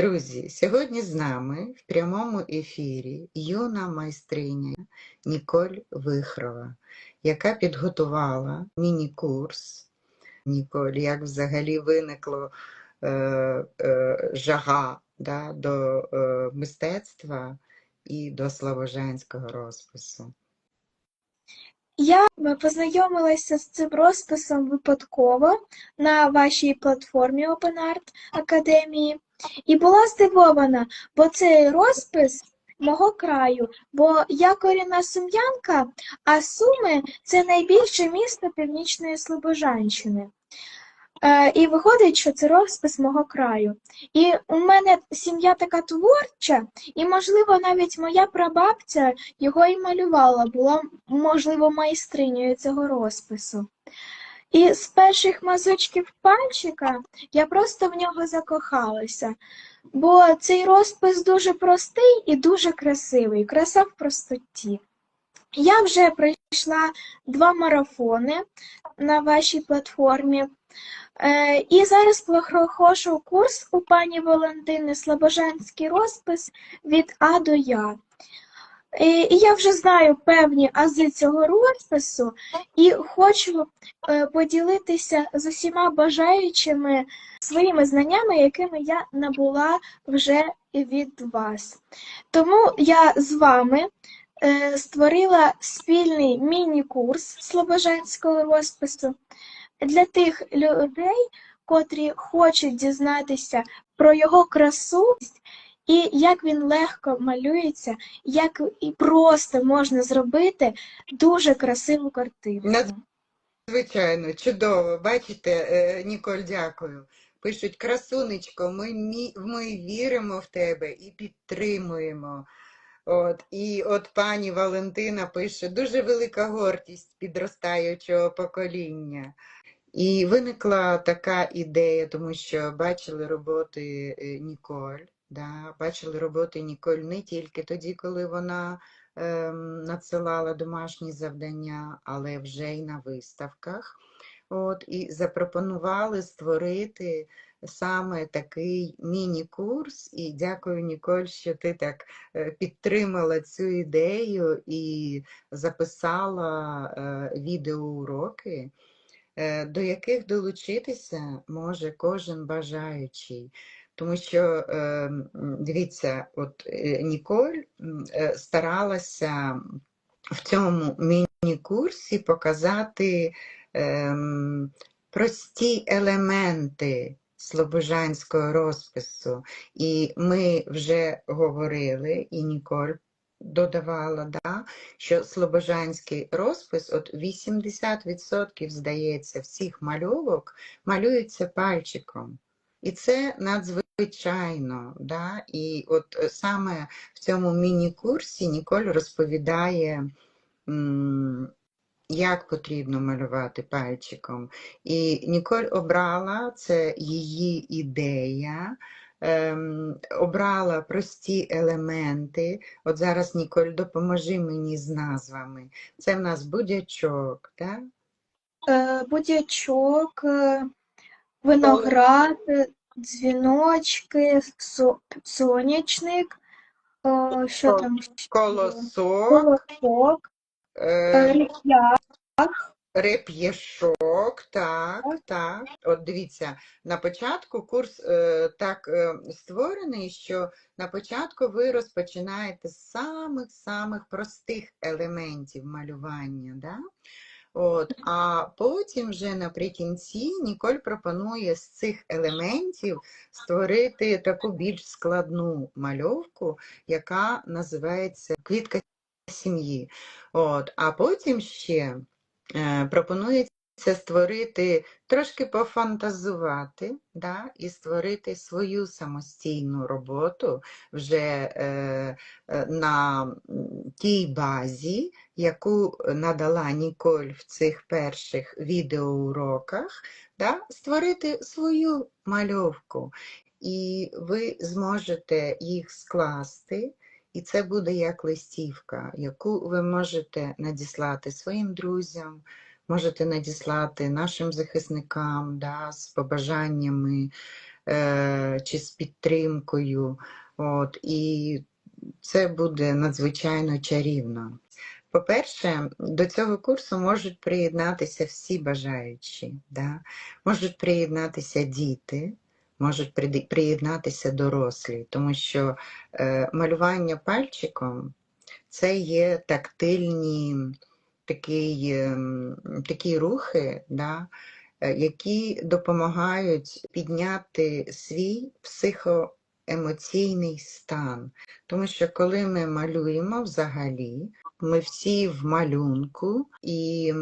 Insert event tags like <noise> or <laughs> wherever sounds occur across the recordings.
Друзі, сьогодні з нами в прямому ефірі юна майстриня Ніколь Вихрова, яка підготувала міні-курс. Ніколь, як взагалі виникло е, е, жага да, до е, мистецтва і до славожанського розпису. Я познайомилася з цим розписом випадково на вашій платформі Open Art Академії і була здивована, бо цей розпис мого краю, бо я корінна сум'янка, а Суми це найбільше місто Північної Слобожанщини. Е, і виходить, що це розпис мого краю. І у мене сім'я така творча, і, можливо, навіть моя прабабця його і малювала, була, можливо, майстринею цього розпису. І з перших мазочків пальчика я просто в нього закохалася, бо цей розпис дуже простий і дуже красивий, краса в простоті. Я вже пройшла два марафони на вашій платформі. Е, І зараз проходжу курс у пані Валентини Слобожанський розпис від А до Я. І я вже знаю певні ази цього розпису і хочу е, поділитися з усіма бажаючими своїми знаннями, якими я набула вже від вас. Тому я з вами е, створила спільний міні-курс слобожанського розпису для тих людей, котрі хочуть дізнатися про його красу і як він легко малюється, як і просто можна зробити дуже красиву картину. Звичайно, чудово. Бачите, е, Ніколь, дякую. Пишуть, красунечко, ми, ми віримо в тебе і підтримуємо. От, і от пані Валентина пише, дуже велика гордість підростаючого покоління. І виникла така ідея, тому що бачили роботи е, Ніколь, да, бачили роботи Ніколь не тільки тоді, коли вона ем, надсилала домашні завдання, але вже й на виставках. От, і запропонували створити саме такий міні-курс. І дякую, Ніколь, що ти так е, підтримала цю ідею і записала е, відеоуроки, е, до яких долучитися може кожен бажаючий. Тому що, е, дивіться, от е, Ніколь е, старалася в цьому міні-курсі показати ем, прості елементи слобожанського розпису. І ми вже говорили, і Ніколь додавала, да, що слобожанський розпис, от 80%, здається, всіх мальовок малюється пальчиком. І це надзвичайно. Да? І от е, саме в цьому міні-курсі Ніколь розповідає, як потрібно малювати пальчиком. І Ніколь обрала, це її ідея, ем, обрала прості елементи. От зараз, Ніколь, допоможи мені з назвами. Це в нас будячок, так? Е, Будячок, е, виноград, дзвіночки, со- сонячник, е, що там ще? Колосок, Колосок, е, е, реп'я, Реп'єшок, так, так. От дивіться, на початку курс е, так е, створений, що на початку ви розпочинаєте з самих-самих простих елементів малювання. Да? От, а потім вже наприкінці Ніколь пропонує з цих елементів створити таку більш складну мальовку, яка називається Квітка сім'ї. От, а потім ще е, пропонується створити, трошки пофантазувати, да, і створити свою самостійну роботу вже е, е, на тій базі, яку надала Ніколь в цих перших відеоуроках, да, створити свою мальовку. І ви зможете їх скласти. І це буде як листівка, яку ви можете надіслати своїм друзям, можете надіслати нашим захисникам да, з побажаннями е, чи з підтримкою. От, і це буде надзвичайно чарівно. По-перше, до цього курсу можуть приєднатися всі бажаючі, да? можуть приєднатися діти, можуть приєднатися дорослі, тому що е, малювання пальчиком це є тактильні такі, ем, такі рухи, да? е, які допомагають підняти свій психоемоційний стан. Тому що коли ми малюємо взагалі, ми всі в малюнку, і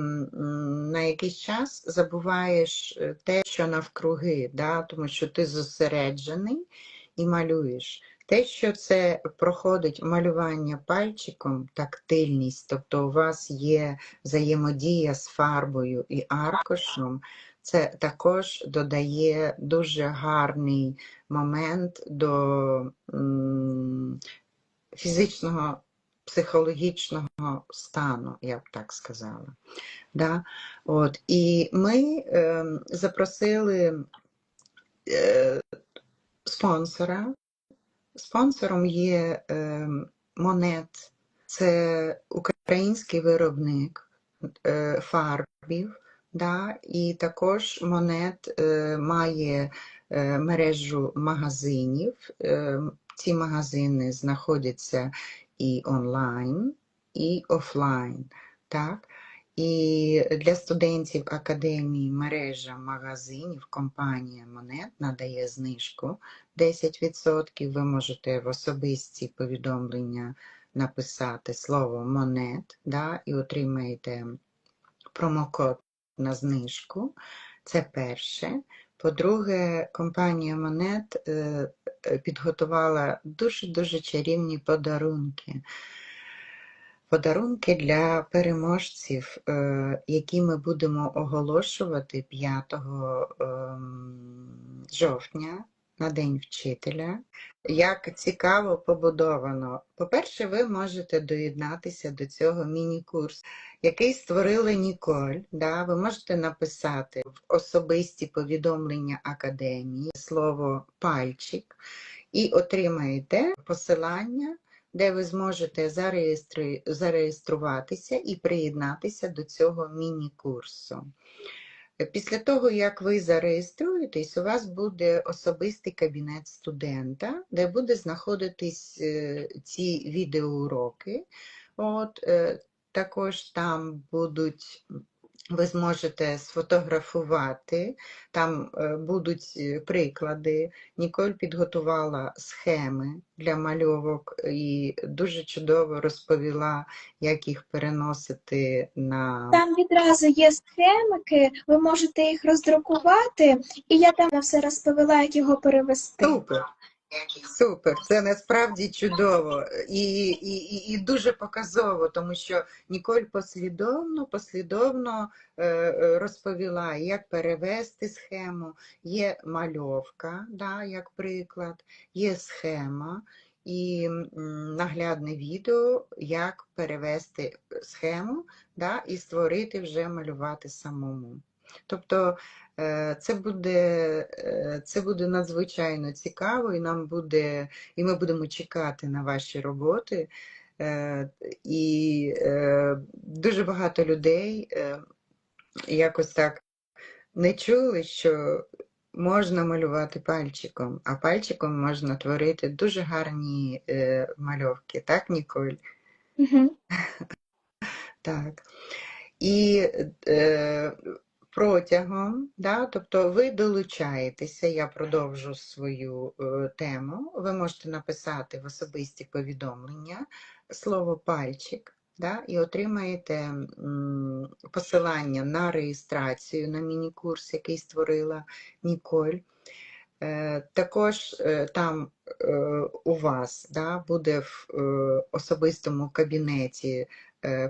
на якийсь час забуваєш е, те, що навкруги, да? тому що ти зосереджений і малюєш. Те, що це проходить малювання пальчиком, тактильність, тобто у вас є взаємодія з фарбою і аркушем, це також додає дуже гарний момент до фізичного, психологічного стану, я б так сказала. Да? От. І ми ем, запросили е, спонсора. Спонсором є Монет, це український виробник е, фарбів. Да? І також Монет має е, мережу магазинів. Е, ці магазини знаходяться і онлайн, і офлайн. Так? І для студентів академії мережа магазинів компанія Монет надає знижку 10%. Ви можете в особисті повідомлення написати слово монет да, і отримаєте промокод на знижку. Це перше. По-друге, компанія Монет е, підготувала дуже-дуже чарівні подарунки. Подарунки для переможців, е, які ми будемо оголошувати 5 ем, жовтня на День вчителя. Як цікаво побудовано. По-перше, ви можете доєднатися до цього міні-курсу, який створила Ніколь. Да? Ви можете написати в особисті повідомлення академії слово пальчик і отримаєте посилання де ви зможете зареєстру- зареєструватися і приєднатися до цього міні-курсу. Після того, як ви зареєструєтесь, у вас буде особистий кабінет студента, де буде знаходитись е, ці відеоуроки. От, е, також там будуть, ви зможете сфотографувати, там е, будуть е, приклади. Ніколь підготувала схеми для мальовок і дуже чудово розповіла, як їх переносити на Там відразу є схемики, ви можете їх роздрукувати, і я там все розповіла, як його перевести. Супер. Супер, це насправді чудово і, і, і, і дуже показово, тому що Ніколь послідовно, послідовно е, е, розповіла, як перевести схему. Є мальовка, да, як приклад, є схема і наглядне відео, як перевести схему да, і створити вже малювати самому. Тобто Це буде, е, це буде надзвичайно цікаво, і нам буде, і ми будемо чекати на ваші роботи. Е, І е, дуже багато людей е, якось так не чули, що можна малювати пальчиком, а пальчиком можна творити дуже гарні е, мальовки, так, Ніколь? Угу. <laughs> Так. І е, протягом, да, тобто ви долучаєтеся, я продовжу свою е, тему. Ви можете написати в особисті повідомлення слово пальчик. Да, і отримаєте посилання на реєстрацію на міні-курс, який створила Ніколь. Е, також е, там е, у вас да, буде в особистому кабінеті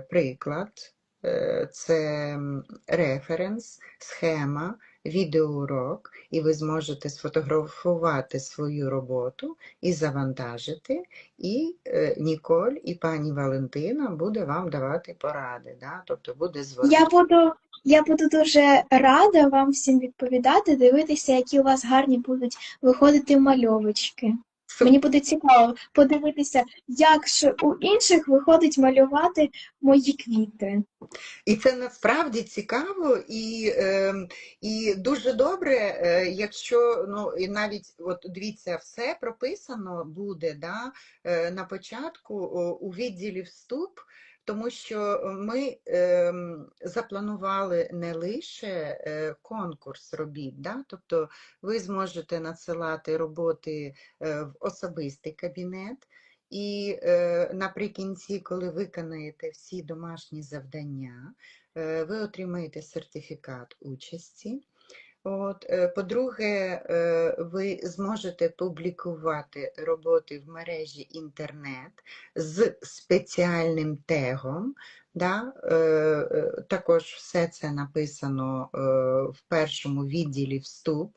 приклад, це референс, схема, відеоурок, і ви зможете сфотографувати свою роботу і завантажити, і е, Ніколь і пані Валентина буде вам давати поради, да? тобто буде зводити. Я буду, Я буду дуже рада вам всім відповідати, дивитися, які у вас гарні будуть виходити мальовочки. Мені буде цікаво подивитися, як ж у інших виходить малювати мої квіти. І це насправді цікаво і, е, і дуже добре, е, якщо ну і навіть от дивіться, все прописано буде да, е, на початку у відділі вступ. Тому що ми е, запланували не лише е, конкурс робіт, да? тобто ви зможете надсилати роботи е, в особистий кабінет, і е, наприкінці, коли виконаєте всі домашні завдання, е, ви отримаєте сертифікат участі. От, е, по-друге, е, ви зможете публікувати роботи в мережі інтернет з спеціальним тегом. Да? Е, Також все це написано в першому відділі вступ.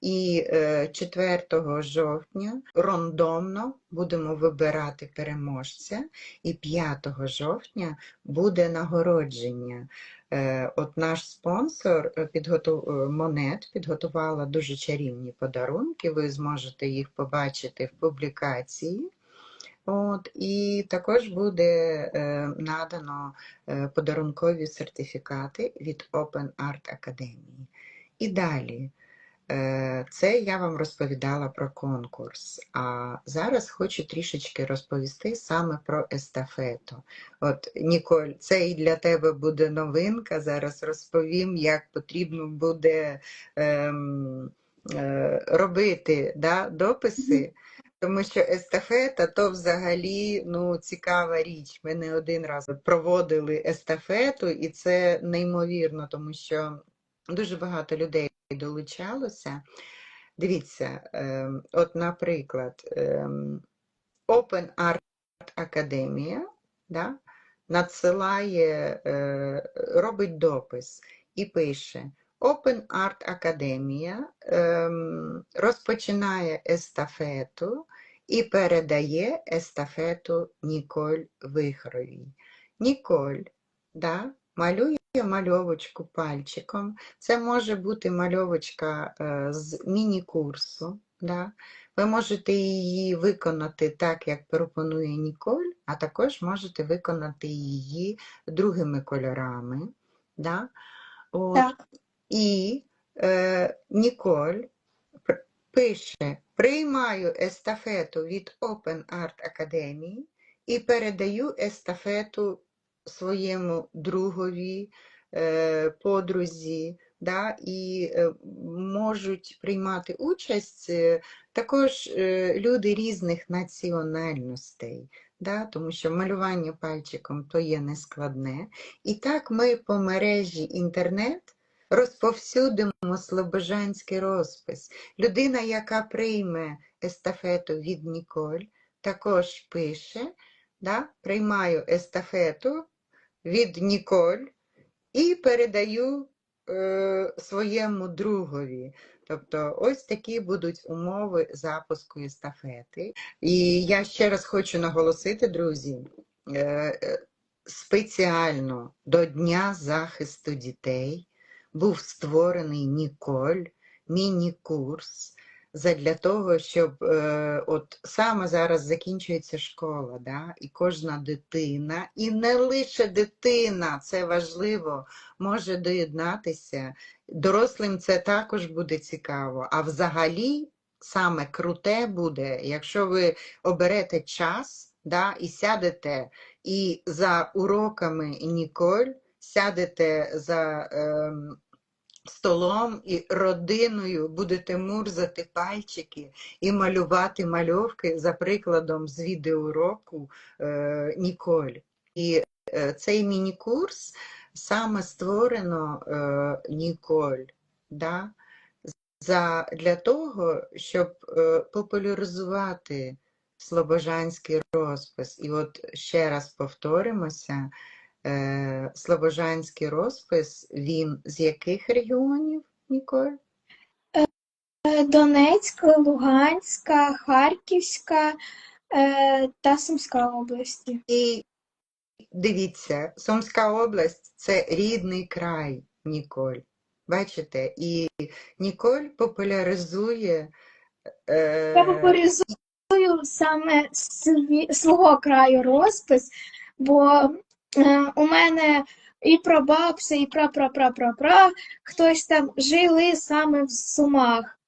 І е, 4 жовтня рандомно будемо вибирати переможця, і 5 жовтня буде нагородження. Е, От наш спонсор е, підготу... е, Монет підготувала дуже чарівні подарунки. Ви зможете їх побачити в публікації. От, і також буде надано подарункові сертифікати від Open Art Academy. І далі. Е, Це я вам розповідала про конкурс. А зараз хочу трішечки розповісти саме про естафету. От, Ніколь, це і для тебе буде новинка. Зараз розповім, як потрібно буде ем, е, робити да, дописи. Тому що естафета то взагалі ну, цікава річ. Ми не один раз проводили естафету, і це неймовірно, тому що дуже багато людей долучалося. Дивіться, ем, от, наприклад, ем, Open Art Академія да, надсилає, е, робить допис і пише: Open Art Академія ем, розпочинає естафету і передає естафету Ніколь Вихровій. Ніколь да, малює мальовочку пальчиком. Це може бути мальовочка е, з міні-курсу. Да? Ви можете її виконати так, як пропонує Ніколь, а також можете виконати її другими кольорами. Да? От. Так. І е, Ніколь пише: приймаю естафету від Open Art Академії і передаю естафету своєму другові, е, подрузі, да, і е, можуть приймати участь е, також люди різних національностей. Да, тому що малювання пальчиком то є нескладне. І так ми по мережі інтернет розповсюдимо слобожанський розпис. Людина, яка прийме естафету від Ніколь, також пише, да, приймаю естафету від Ніколь і передаю е, своєму другові. Тобто ось такі будуть умови запуску естафети. І я ще раз хочу наголосити, друзі, е, е, спеціально до Дня захисту дітей був створений Ніколь, міні-курс задля того, щоб е, от саме зараз закінчується школа, да, і кожна дитина, і не лише дитина, це важливо, може доєднатися. Дорослим це також буде цікаво. А взагалі саме круте буде, якщо ви оберете час да, і сядете і за уроками Ніколь сядете за ем, столом і родиною будете мурзати пальчики і малювати мальовки за прикладом з відеоуроку е, Ніколь. І е, цей міні-курс саме створено е, Ніколь. Да? За, для того, щоб е, популяризувати слобожанський розпис. І от ще раз повторимося, е, слобожанський розпис, він з яких регіонів, Ніколь? Е, Донецька, Луганська, Харківська е, та Сумська області. І дивіться, Сумська область це рідний край Ніколь. Бачите, і Ніколь популяризує. Е, Я популяризую саме сві- свого краю розпис, бо у мене і прабабця, і пра-пра-пра-пра-пра, хтось там жили саме в Сумах.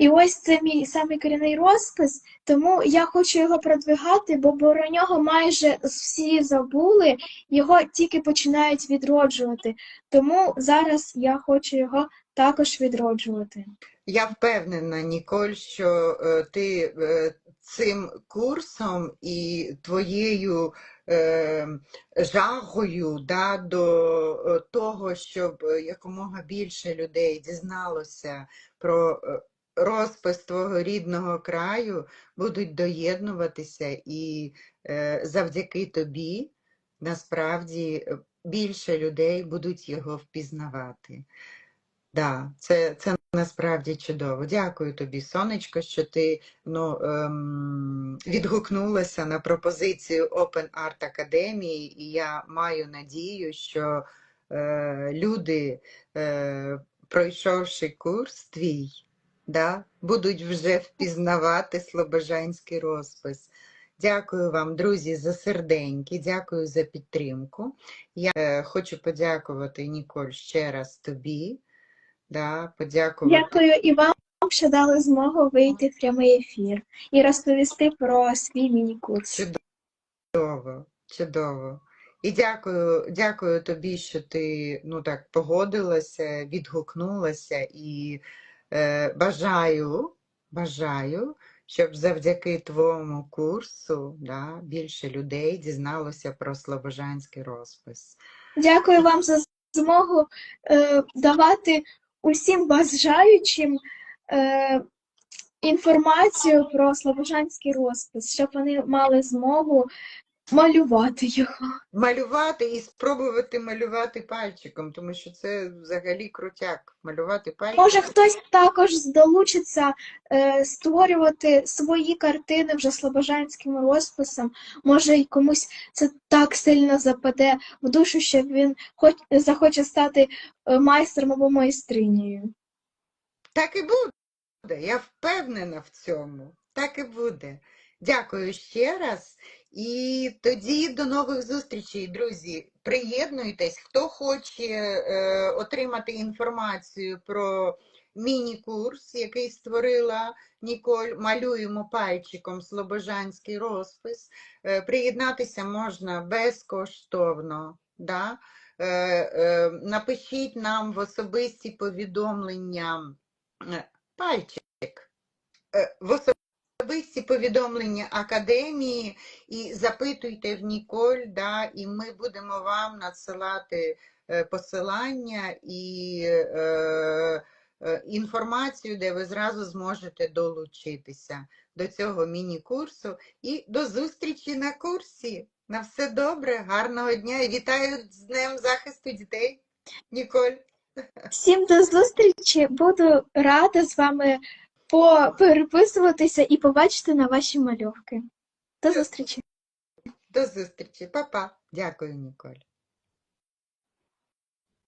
І ось це мій самий корінний розпис, тому я хочу його продвигати, бо про нього майже всі забули, його тільки починають відроджувати. Тому зараз я хочу його також відроджувати. Я впевнена, Ніколь, що е, ти е, цим курсом і твоєю е, жагою да, до е, того, щоб е, якомога більше людей дізналося про е, розпис твого рідного краю, будуть доєднуватися і завдяки тобі насправді більше людей будуть його впізнавати. Да, це, це насправді чудово. Дякую тобі, сонечко, що ти ну, ем, відгукнулася на пропозицію Open Art Академії, і я маю надію, що е, люди, е, пройшовши курс твій, да, будуть вже впізнавати слобожанський розпис. Дякую вам, друзі, за серденьки, дякую за підтримку. Я е, хочу подякувати, Ніколь, ще раз тобі. Да, подякувати. Дякую і вам, що дали змогу вийти в прямий ефір і розповісти про свій міні-курс. Чудово, чудово. І дякую, дякую тобі, що ти ну так погодилася, відгукнулася і е, бажаю, бажаю, щоб завдяки твоєму курсу да, більше людей дізналося про слобожанський розпис. Дякую вам за змогу е, давати усім бажаючим е, інформацію про слобожанський розпис, щоб вони мали змогу малювати його. Малювати і спробувати малювати пальчиком, тому що це взагалі крутяк. Малювати пальчиком. Може, хтось також долучиться е, створювати свої картини вже слобожанським розписом. Може, й комусь це так сильно западе в душу, що він хоч захоче стати е, майстром або майстринею. Так і буде. Я впевнена в цьому. Так і буде. Дякую ще раз. І тоді до нових зустрічей, друзі. Приєднуйтесь, хто хоче е, отримати інформацію про міні-курс, який створила Ніколь. Малюємо пальчиком слобожанський розпис. Е, приєднатися можна безкоштовно. Да? Е, е, напишіть нам в особисті повідомлення е, пальчик е, в особисті повідомлення академії і запитуйте в Ніколь, да, і ми будемо вам надсилати е, посилання і е, е, інформацію, де ви зразу зможете долучитися до цього міні-курсу. І до зустрічі на курсі. На все добре, гарного дня і вітаю з Днем захисту дітей. Ніколь. Всім до зустрічі! Буду рада з вами попереписуватися і побачити на ваші мальовки. До зустрічі! До зустрічі, Па-па. Дякую, Ніколь.